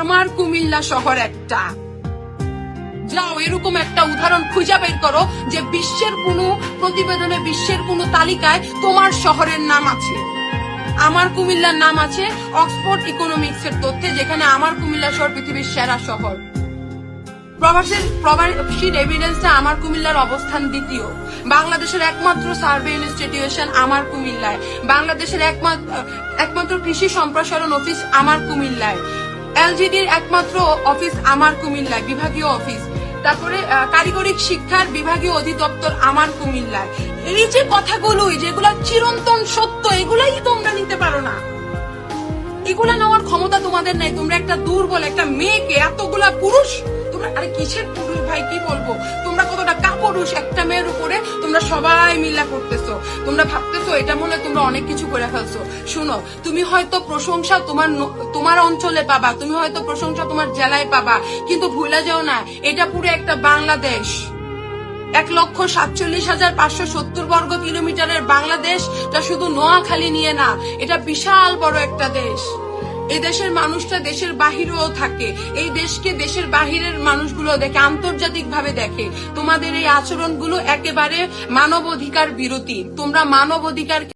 আমার কুমিল্লা শহর একটা। যাও, এরকম একটা উদাহরণ খুঁজে বের করো যে বিশ্বের কোনো প্রতিবেদনে, বিশ্বের কোনো তালিকায় তোমার শহরের নাম আছে। আমার কুমিল্লার নাম আছে অক্সফোর্ড ইকোনমিক্স এর তথ্যে, যেখানে আমার কুমিল্লা শহর পৃথিবীর সেরা শহর। প্রবাসের প্রবাসীর এভিডেন্সে আমার কুমিল্লার অবস্থান দ্বিতীয়। বাংলাদেশের একমাত্র সার্ভে ইনস্টিটিউশন আমার কুমিল্লায়। বাংলাদেশের একমাত্র একমাত্র কৃষি সম্প্রসারণ অফিস আমার কুমিল্লায়। এলজিডির একমাত্র অফিস আমার কুমিল্লায়, বিভাগীয় অফিস। তারপরে কারিগরিক কারিগরি শিক্ষার বিভাগীয় অধিদপ্তর আমার কুমিল্লায়। এই যে কথাগুলোই, যেগুলো চিরন্তন সত্য, এগুলাই তোমরা নিতে পারো না। এগুলা নেওয়ার ক্ষমতা তোমাদের নাই। তোমরা একটা দুর্বল একটা মেয়েকে, এতগুলা পুরুষ, তোমরা আরে কিসের পুরুষ ভাই, কি বলব? কাপুরুষ একটা মেয়ের উপরে তোমরা সবাই মিল্লা করতেছো। তোমরা ভাবতেছো, এটা মনে তোমরা অনেক কিছু করে ফেলছো। শুনো, তুমি হয়তো প্রশংসা তোমার তোমার অঞ্চলে পাবা, তুমি হয়তো প্রশংসা তোমার জেলায় পাবা, কিন্তু ভুলে যাও না, এটা পুরো একটা বাংলাদেশ। এক লক্ষ সাতচল্লিশ হাজার পাঁচশো সত্তর বর্গ কিলোমিটারের বাংলাদেশটা শুধু নোয়াখালী নিয়ে না, এটা বিশাল বড় একটা দেশ। এই দেশের মানুষটা দেশের বাহিরেও থাকে। এই দেশকে দেশের বাহিরের মানুষগুলো দেখে আন্তর্জাতিক ভাবে দেখে। তোমাদের এই আচরণগুলো একেবারে মানব অধিকার বিরতি তোমরা মানব অধিকার